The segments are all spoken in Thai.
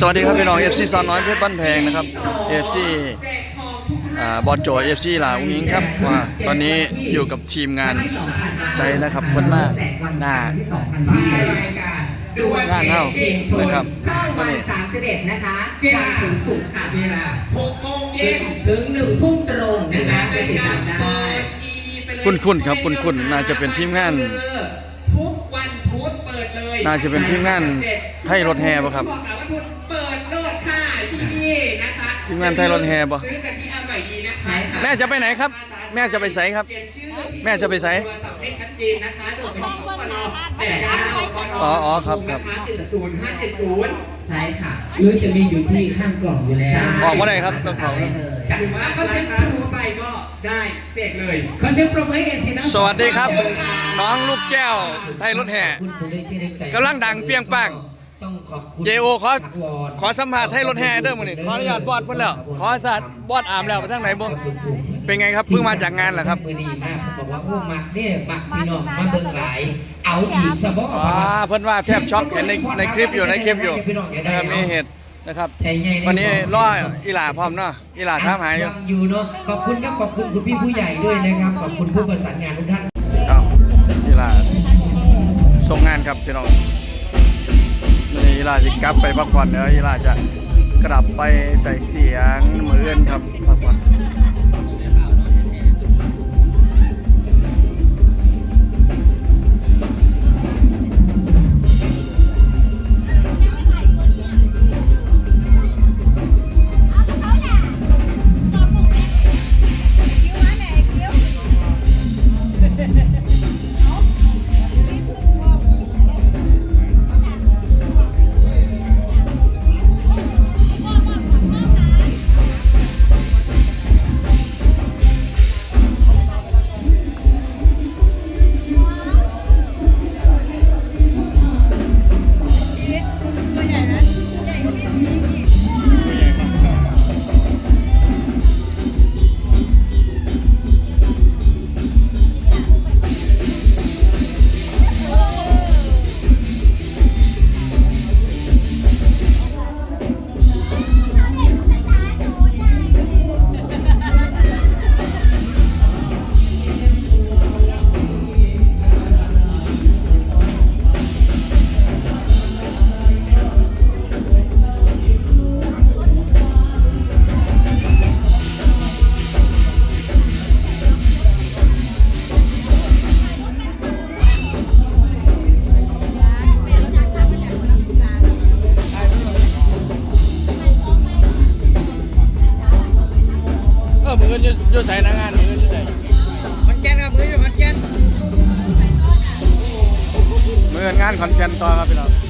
สวัสดีครับพี่น้อง FC ซอนน้อยเพชรบ้านแพงนะครับ FC อ่าบอสโจ FC ลาอุ้งยิงครับว่าตอนนี้อยู่กับทีมงานใดนะครับคนมากหน้างานเท่านะครับช่องวัวันนนี้สามสิบเอ็ดนะคะจันทร์ถึงศุกร์ค่ะเวลา6โมงเย็นถึงหนึ่งทุ่มตรงนะคะไปติดตามได้คุ้นๆครับคุ้นๆน่าจะเป็นทีมงานทุกวันพุธเปิดเลย น่าจะเป็นทีมงานไทยรถแห่ปะครับ มงานไทยรถแห่ปะซื้อกันที่อร่อยดีนะคะใช่ค่ะแม่จะไปไหนครับ แม่จะไปไสครับ เปลี่ยนชื่อแม่จะไปไสโทรศัพท์ให้ชัดเจนนะคะโดยเป็นของปนแต่ดาวปนอ๋ออ๋อครับครับ นะคะติดศูนย์ห้าเจ็ดศูนย์ใช่ค่ะ หรือจะมีอยู่ที่ข้างกล่องอยู่แล้วใช่ออกมาได้ครับต้องเขาได้เลยหรือว่าก็เซ็นทั่วไปก็ได้แจกเลย ขอเสียงปรบมือให้เอซีนะสวัสดีครับ น้องลูกแก้วไทยรถแห่ คุณคุณได้ชื่อได้ใจกำลังดังเปรี้ยงปัง ต้องขอบคุณเจโอขอทักวรขอสัมภาษณ์ไทยรถแห่เด้อมื้อนี้ขออนุญาตบอดเพิ่นแล้วขอสัตว์บอดอามแล้วไปทางไหนบ่เป็นไงครับเพิ่งมาจากงานเหรอครับมือดีมากผมบอกว่าโอ้มักเนี่ยมักพี่น้องมาเบิ่งหลาย เอาอีกสะบออ่าเพิ่นว่าแทบช็อกเห็นในในคลิปอยู่ในคลิปอยู่พี่น้องจะนะได้ครับมีเหตุนะครับใจใหญ่ได้วันนี้รออีหลาพร้อมเนาะอีหลาถามหาอยู่ยังอยู่เนาะขอบคุณครับขอบคุณคุณพี่ผู้ใหญ่ด้วยนะครับขอบคุณผู้ประสานงานทุกท่านเอ้าอีหลาส่งงานครับพี่น้องวั นี่อีลาจะกลับไปพักผ่อนเดี๋ยวอีลาจะกลับไปใส่เสียงมืออื่นครับพักผ่อน มืออื่นงานขอนแก่นต่อครับพี่น้อง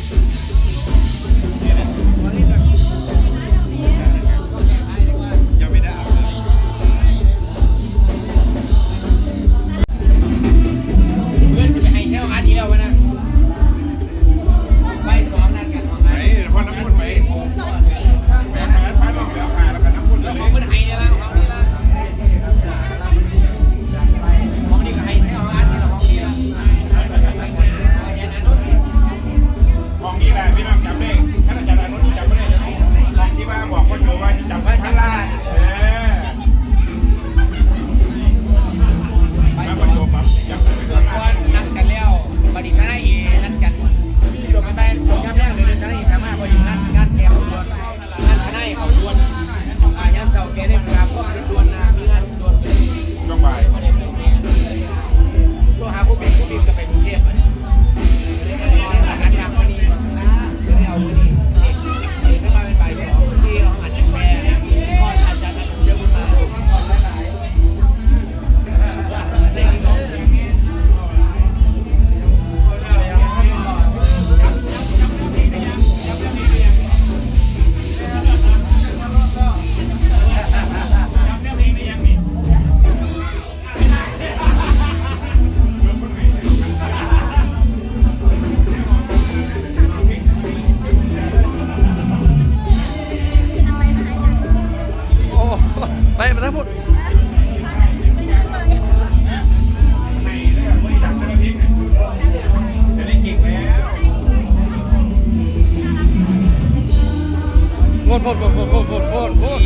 ตรโคตรโคตรโคตรโคตรโคตรโคตร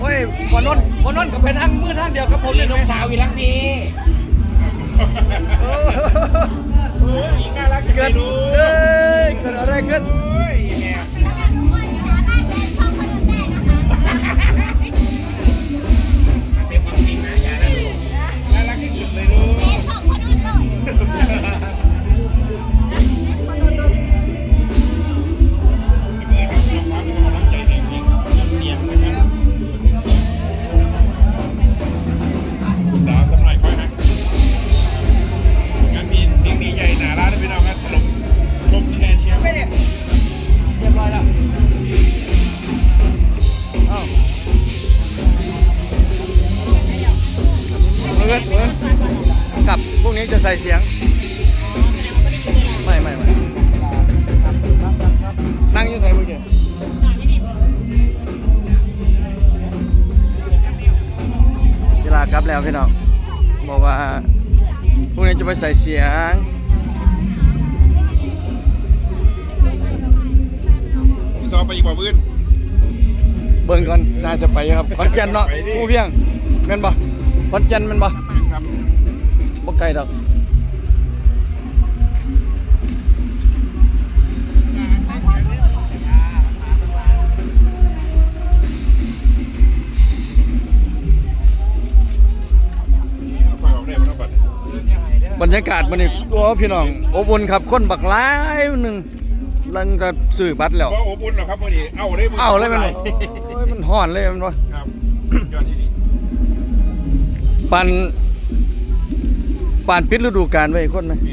โอ้ยพอนนพอนนกับเป็นทั้งมือทั้งเดียวครับผมเลยน้องสาวอีรักนี้เกิดเกิดอะไรขึ้น นี้จะใส่เสียง ไม่ไม่ไม่นั่งอยังไงเมื่อกี้เวลากลับแล้วพี่น้องบอกว่าพรุ่งนี้จะไปใส่เสียงพี่ซอไปอีกกว่าพื้นเบิ่งก่อนน่าจะไปครับขอนแก่นเนาะไปดิผู้เพียงแม่นบ่ขอนแก่นแม่นบ่ครั บบ่ไกลดอกปล่อยออกได้มันต้องบัดบรรยากาศมันนี่โอ้พี่น้องอบอุ่นครับคนบักหลายหนึงลังจะซื้อบัตรแล้วว่าอบอุ่นเหรอครับวันนี้เอาเลยเอาเลยแมันบ่โอ้ยมันฮ้อนเลยแมันบ่ครับยอดที่นี่ปาน ปานปิดฤดูกาลไว้คนไหมเมี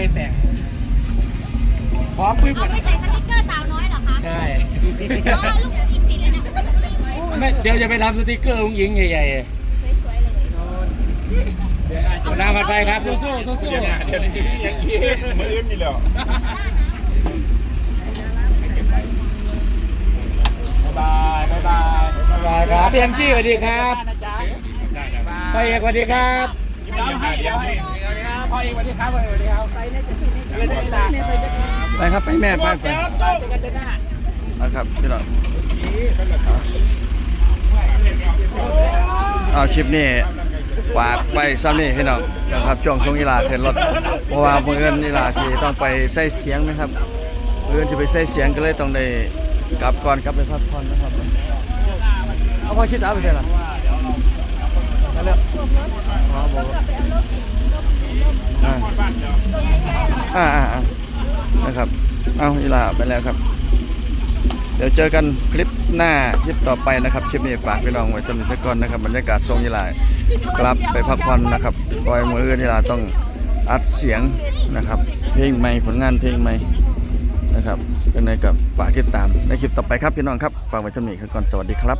เอารถไปแต่งพร้อมปึ๊บเอาไปใส่สติ๊กเกอร์สาวน้อยเหรอคะใช่ อ๋อลูกอินติดเลยนะไม่เดี๋ยวจะไปทำสติกเกอร์องหญิงใหญ่สวยๆเลยๆนางกันไปครับสู้ๆสู้เดี๋ยวนะเดี๋ยวนี้ยังยีมืออื่นนี่แล้วๆบายบายบายบายบายครับพี่แอมจี้สวัสดีครับพ่อเอกสวัสดีครับเดี๋ยวให้เดี๋ยวให้ พ่อเอกสวัสดีครับสวัสดีครับไปนะจะไปได้ละไปครับไปแม่ไปไปเจอกันเดือนนะครับพี่น้องเอาคลิปนี้ฝากไปซ้ำนี่พี่น้องนะครับช่วงช่วงอีลาขึ้นรถเพราะว่าเมื่อเอินอีลาสิต้องไปใส่เสียงไหมครับเมื่อเอินจะไปใส่เสียงก็เลยต้องได้กลับก่อนกลับไปพักผ่อนนะครับเอาพอคิดเอาไปเถอะล่ะไปแล้วอ๋อบอก อ่าอ่าอ่านะครับ เอาอีลาไปแล้วครับ เดี๋ยวเจอกันคลิปหน้าคลิปต่อไปนะครับคลิปนี้ฝากพี่น้องไว้จนถึงก่อนนะครับบรรยากาศทรงยีลากลับไปพักผ่อนนะครับปล่อยมืออื่นยีลาต้องอัดเสียงนะครับ เพลงใหม่ผลงานเพลงใหม่นะครับเป็นไงกับฝากติดตามในคลิปต่อไปครับพี่น้องครับฝากไว้จำหนีก่อนสวัสดีครับ